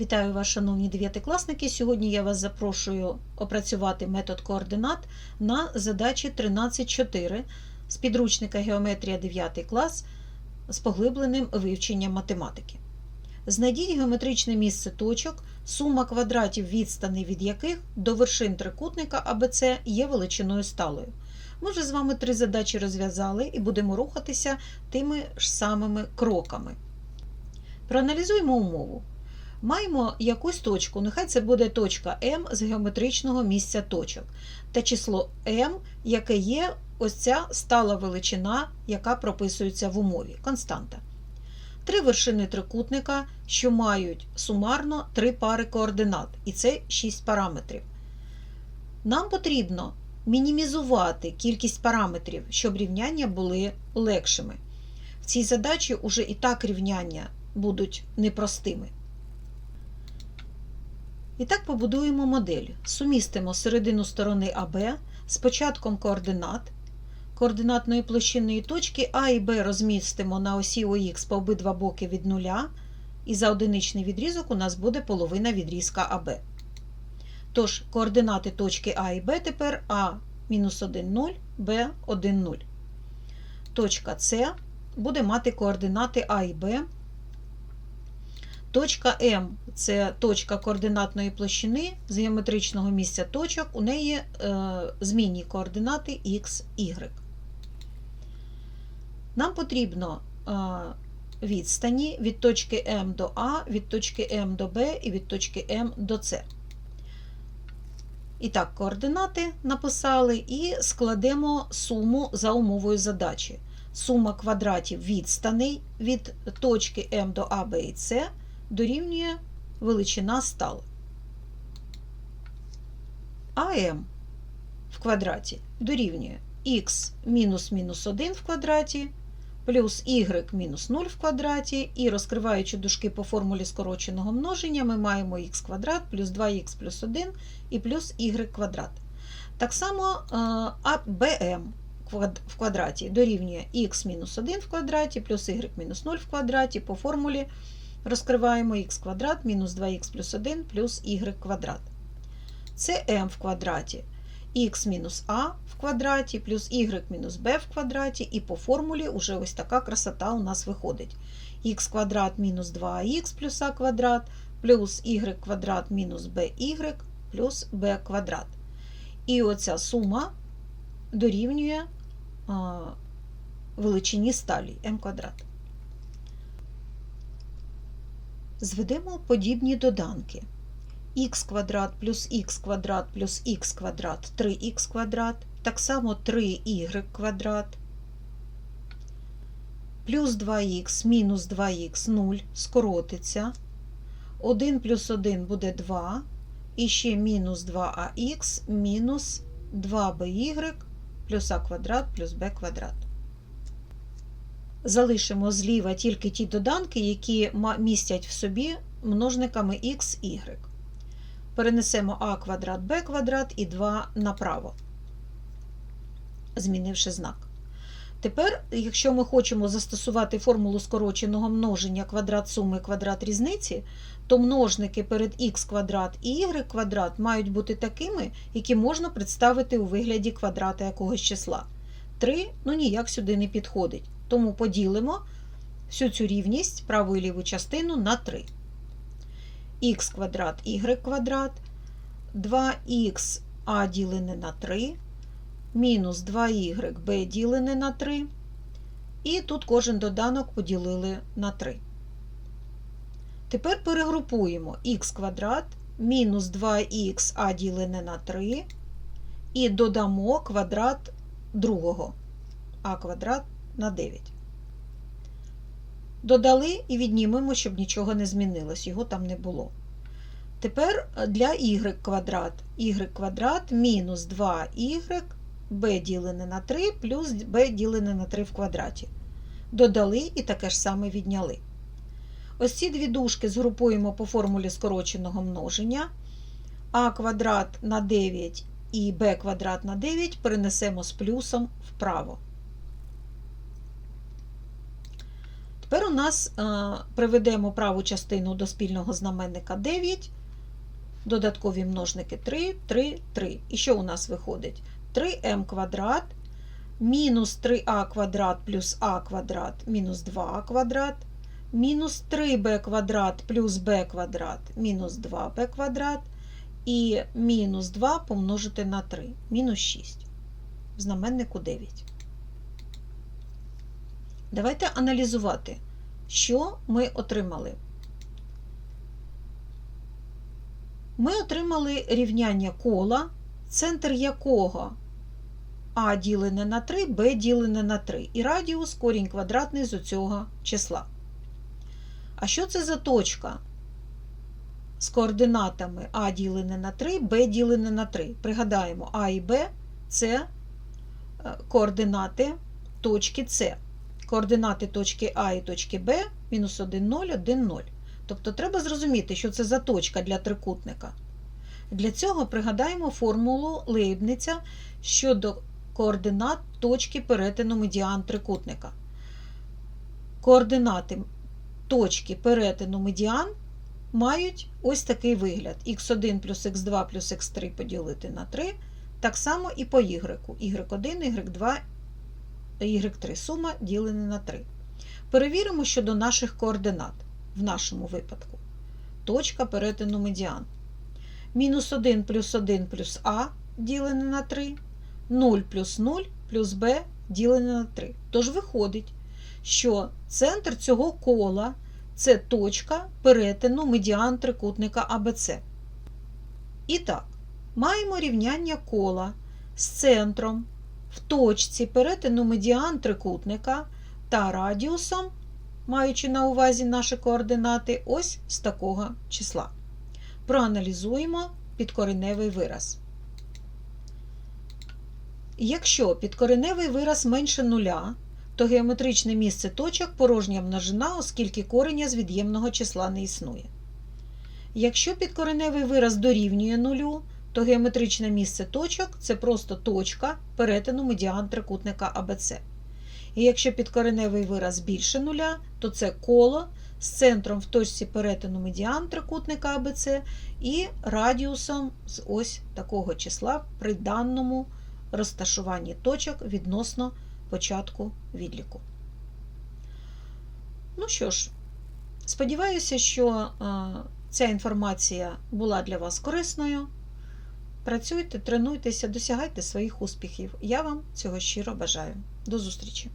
Вітаю вас, шановні дев'ятикласники. Сьогодні я вас запрошую опрацювати метод координат на задачі 13.4 з підручника Геометрія 9 клас з поглибленим вивченням математики. Знайдіть геометричне місце точок, сума квадратів відстаней від яких до вершин трикутника АБЦ є величиною сталою. Ми вже з вами три задачі розв'язали і будемо рухатися тими ж самими кроками. Проаналізуємо умову. Маємо якусь точку, нехай це буде точка М з геометричного місця точок, та число М, яке є ось ця стала величина, яка прописується в умові, константа. Три вершини трикутника, що мають сумарно три пари координат, і це 6 параметрів. Нам потрібно мінімізувати кількість параметрів, щоб рівняння були легшими. В цій задачі уже і так рівняння будуть непростими. І так побудуємо модель. Сумістимо середину сторони АБ з початком координат. Координатної площинної точки А і Б розмістимо на осі ОХ по обидва боки від нуля, і за одиничний відрізок у нас буде половина відрізка АБ. Тож, координати точки А і Б тепер А мінус 1, 0, Б 1, 0. Точка С буде мати координати А і Б. Точка М це точка координатної площини з геометричного місця точок, у неї е, змінні координати X, Y. Нам потрібно е, відстані від точки М до А, від точки М до Б і від точки М до С. І так, координати написали і складемо суму за умовою задачі. Сума квадратів відстаней від точки М до А, Б і С дорівнює величина стала. АМ в квадраті дорівнює х мінус мінус 1 в квадраті плюс y мінус 0 в квадраті, і розкриваючи дужки по формулі скороченого множення, ми маємо х квадрат плюс 2х плюс 1 і плюс y квадрат. Так само АБМ в квадраті дорівнює х мінус 1 в квадраті плюс y мінус 0 в квадраті по формулі розкриваємо х квадрат мінус 2х плюс 1 плюс y квадрат. Це m в квадраті х мінус а в квадраті плюс y мінус b в квадраті, і по формулі вже ось така красота у нас виходить. х квадрат мінус 2х плюс а квадрат плюс y квадрат мінус by плюс b квадрат. І оця сума дорівнює величині сталі m квадрат. Зведемо подібні доданки. х квадрат плюс х квадрат плюс х квадрат 3х квадрат, так само 3y квадрат, плюс 2х мінус 2х 0 скоротиться. 1 плюс 1 буде 2, і ще мінус 2ах мінус 2by плюс а квадрат плюс b квадрат. Залишимо зліва тільки ті доданки, які містять в собі множниками х, y. Перенесемо а квадрат, b квадрат і 2 направо, змінивши знак. Тепер, якщо ми хочемо застосувати формулу скороченого множення квадрат суми квадрат різниці, то множники перед х квадрат і y квадрат мають бути такими, які можна представити у вигляді квадрата якогось числа. 3 ну ніяк сюди не підходить. Тому поділимо всю цю рівність праву і ліву частину на 3. х квадрат y квадрат, 2х а ділене на 3, мінус 2y b ділене на 3. І тут кожен доданок поділили на 3. Тепер перегрупуємо х квадрат мінус 2х а ділене на 3 і додамо квадрат другого а квадрат на 9. Додали і віднімемо, щоб нічого не змінилось, його там не було. Тепер для y квадрат y квадрат мінус 2y b ділене на 3 плюс b ділене на 3 в квадраті. Додали і таке ж саме відняли. Ось ці дві дужки згрупуємо по формулі скороченого множення. а квадрат на 9 і b квадрат на 9 перенесемо з плюсом вправо. Тепер у нас е, приведемо праву частину до спільного знаменника 9, додаткові множники 3, 3, 3. І що у нас виходить? 3m квадрат мінус 3а квадрат плюс а квадрат мінус 2а квадрат, мінус 3b квадрат плюс b квадрат мінус 2b квадрат, і мінус 2 помножити на 3, мінус 6. В знаменнику 9. Давайте аналізувати, що ми отримали. Ми отримали рівняння кола, центр якого а ділене на 3, b ділене на 3 і радіус корінь квадратний з цього числа. А що це за точка з координатами а ділене на 3, b ділене на 3? Пригадаємо, а і b це е, координати точки С. Координати точки А і точки Б мінус 1, 0, 1, 0. Тобто треба зрозуміти, що це за точка для трикутника. Для цього пригадаємо формулу Лейбниця щодо координат точки перетину медіан трикутника. Координати точки перетину медіан мають ось такий вигляд: х1 плюс х2 плюс х3 поділити на 3. Так само і по y. y1, y2, y3 сума ділена на 3. Перевіримо щодо наших координат в нашому випадку. Точка перетину медіан. Мінус 1 плюс 1 плюс а ділене на 3, 0 плюс 0 плюс b ділене на 3. Тож виходить, що центр цього кола це точка перетину медіан трикутника АБЦ. І так, маємо рівняння кола з центром в точці перетину медіан трикутника та радіусом, маючи на увазі наші координати, ось з такого числа. Проаналізуємо підкореневий вираз. Якщо підкореневий вираз менше нуля, то геометричне місце точок порожня множина, оскільки кореня з від'ємного числа не існує. Якщо підкореневий вираз дорівнює нулю, то геометричне місце точок це просто точка перетину медіан трикутника АБЦ. І якщо підкореневий вираз більше нуля, то це коло з центром в точці перетину медіан трикутника АБЦ і радіусом з ось такого числа при даному розташуванні точок відносно початку відліку. Ну що ж, сподіваюся, що ця інформація була для вас корисною. Працюйте, тренуйтеся, досягайте своїх успіхів. Я вам цього щиро бажаю. До зустрічі!